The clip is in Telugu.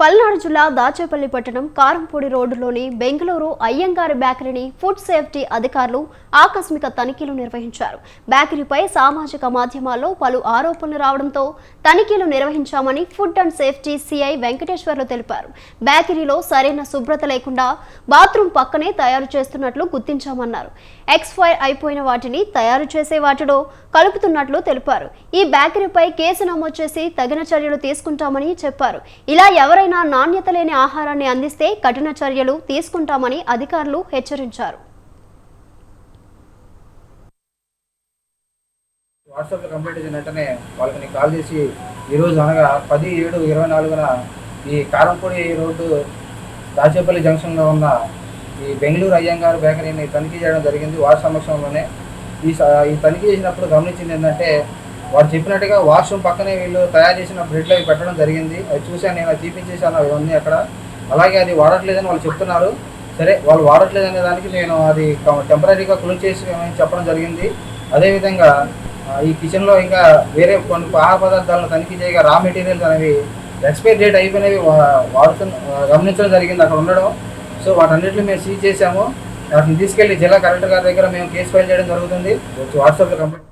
పల్నాడు జిల్లా దాచేపల్లి పట్టణం కారంపూడి రోడ్డులోని బెంగళూరు అయ్యంగారి బేకరీని ఫుడ్ సేఫ్టీ అధికారులు ఆకస్మిక తనిఖీలు నిర్వహించారు. బేకరీపై సామాజిక మాధ్యమాల్లో పలు ఆరోపణలు రావడంతో తనిఖీలు నిర్వహించామని food and safety CI Venkateswarlu తెలిపారు. బేకరీలో సరైన శుభ్రత లేకుండా బాత్రూమ్ పక్కనే తయారు చేస్తున్నట్లు గుర్తించామన్నారు. ఎక్స్పైర్ అయిపోయిన వాటిని తయారు చేసే వాటిలో కలుపుతున్నట్లు తెలిపారు. ఈ బేకరీపై కేసు నమోదు చేసి తగిన చర్యలు తీసుకుంటామని చెప్పారు. ఇలా ఎవరైనా నాణ్యత లేని ఆహారాన్ని అందిస్తే కఠిన చర్యలు తీసుకుంటామని అధికారులు హెచ్చరించారు. వాట్సాప్లో కంప్లైంట్ చేసిన వెంటనే వాళ్ళకి నేను కాల్ చేసి ఈరోజు అనగా పది ఏడు ఇరవై నాలుగున ఈ కారంపూడి రోడ్డు దాచేపల్లి జంక్షన్లో ఉన్న ఈ బెంగళూరు అయ్యంగారు బేకరీని తనిఖీ చేయడం జరిగింది. వారి సమక్షంలోనే ఈ ఈ తనిఖీ చేసినప్పుడు గమనించింది ఏంటంటే వారు చెప్పినట్టుగా వాష్రూమ్ పక్కనే వీళ్ళు తయారు చేసిన బ్రెడ్లు అవి పెట్టడం జరిగింది. అవి చూశాను నేను అవి తీపించేసాను అవి ఉన్నాయి అక్కడ. అలాగే అది వాడట్లేదని వాళ్ళు చెప్తున్నారు. సరే వాళ్ళు వాడట్లేదనే దానికి నేను అది టెంపరీగా క్లోజ్ చేసి చెప్పడం జరిగింది. అదేవిధంగా ఈ కిచెన్లో ఇంకా వేరే కొన్ని ఆహార పదార్థాలను తనిఖీ చేయగా రా మెటీరియల్స్ అనేవి ఎక్స్పైర్ డేట్ అయిపోయినవి వా- వాడుతున్న గమనించడం జరిగింది అక్కడ ఉండడం. సో వాటన్నిటిని మేము సీజ్ చేసాము వాటిని తీసుకెళ్ళి జిల్లా కలెక్టర్ గారి దగ్గర మేము కేసు ఫైల్ చేయడం జరుగుతుంది. వాట్సాప్లో కంప్లైంట్